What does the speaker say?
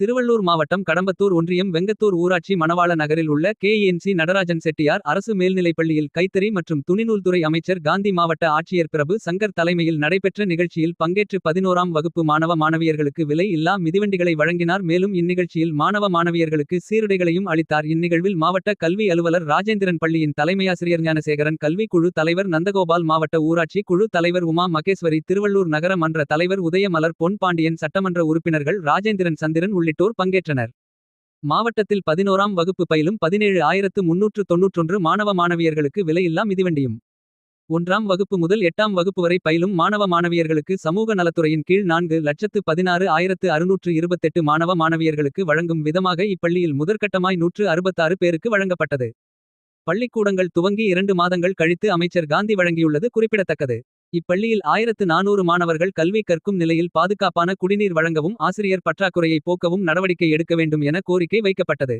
திருவள்ளூர் மாவட்டம் கடம்பத்தூர் ஒன்றியம் வெங்கத்தூர் ஊராட்சி மணவாள நகரில் உள்ள கேஎன்சி நடராஜன் செட்டியார் அரசு மேல்நிலைப்பள்ளியில் கைத்தறி மற்றும் துணிநூல்துறை அமைச்சர் காந்தி மாவட்ட ஆட்சியர் பிரபு சங்கர் தலைமையில் நடைபெற்ற நிகழ்ச்சியில் பங்கேற்று பதினோராம் வகுப்பு மாணவ மாணவியர்களுக்கு விலை இல்லா மிதிவண்டிகளை வழங்கினார். மேலும் இந்நிகழ்ச்சியில் மாணவ மாணவியர்களுக்கு சீருடைகளையும் அளித்தார். இந்நிகழ்வில் மாவட்ட கல்வி அலுவலர் ராஜேந்திரன் பள்ளியின் தலைமையாசிரியர் ஞானசேகரன் கல்வி குழு தலைவர் நந்தகோபால் மாவட்ட ஊராட்சி குழு தலைவர் உமா மகேஸ்வரி திருவள்ளூர் நகர மன்ற தலைவர் உதயமலர் பொன் பாண்டியன் சட்டமன்ற உறுப்பினர்கள் ராஜேந்திரன் சந்திரன் உள்ளிட்டோர் பங்கேற்றனர். மாவட்டத்தில் பதினோராம் வகுப்பு பயிலும் பதினேழு ஆயிரத்து முன்னூற்று தொன்னூற்றொன்று மாணவ மாணவியர்களுக்கு விலையில்லா மிதிவண்டியும். ஒன்றாம் வகுப்பு முதல் எட்டாம் வகுப்பு வரை பயிலும் மாணவ மாணவியர்களுக்கு சமூக நலத்துறையின் கீழ் நான்கு லட்சத்து பதினாறு ஆயிரத்து அறுநூற்று இருபத்தெட்டு மாணவ மாணவியர்களுக்கு வழங்கும் விதமாக இப்பள்ளியில் முதற்கட்டமாய் நூற்று அறுபத்தாறு பேருக்கு வழங்கப்பட்டது. பள்ளிக்கூடங்கள் துவங்கி இரண்டு மாதங்கள் கழித்து அமைச்சர் காந்தி வழங்கியுள்ளது குறிப்பிடத்தக்கது. இப்பள்ளியில் ஆயிரத்து நானூறு மாணவர்கள் கல்வி கற்கும் நிலையில் பாதுகாப்பான குடிநீர் வழங்கவும் ஆசிரியர் பற்றாக்குறையை போக்கவும் நடவடிக்கை எடுக்க வேண்டும் என கோரிக்கை வைக்கப்பட்டது.